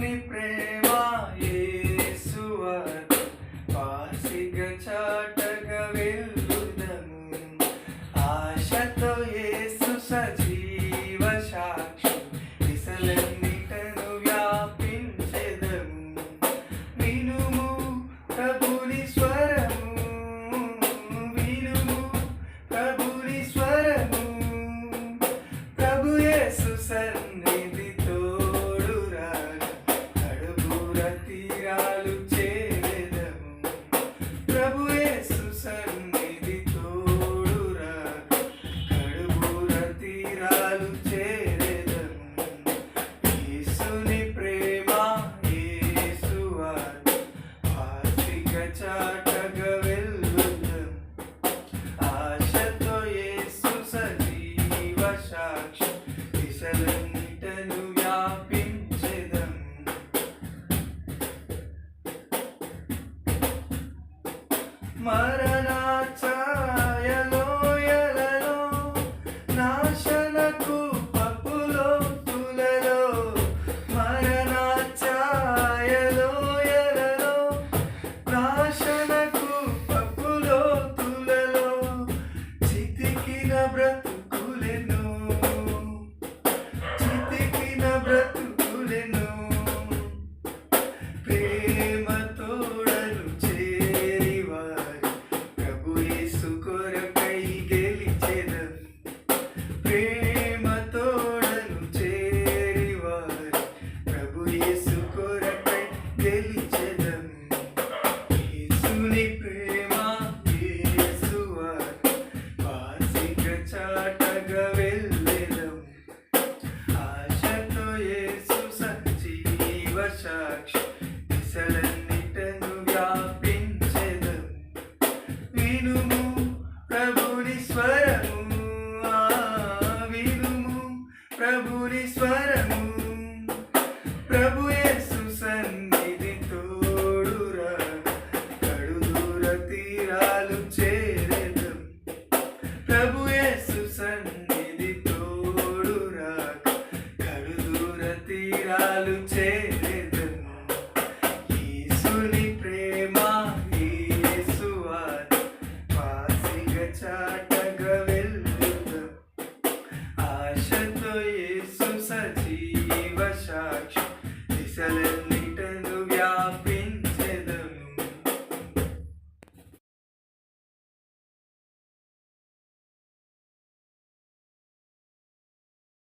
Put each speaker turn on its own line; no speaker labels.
నీ ప్రేమ యేసువ పాసిగ చాటగ వెళ్ళుదము ఆశతో యేసు సజీవ సాక్షి. దిశలన్నిటను స్వరం చాటగ వెళ్ళు ఆశతో యేసు సజీవ సాక్షి దిశలంటను వ్యాపించదం. cabra.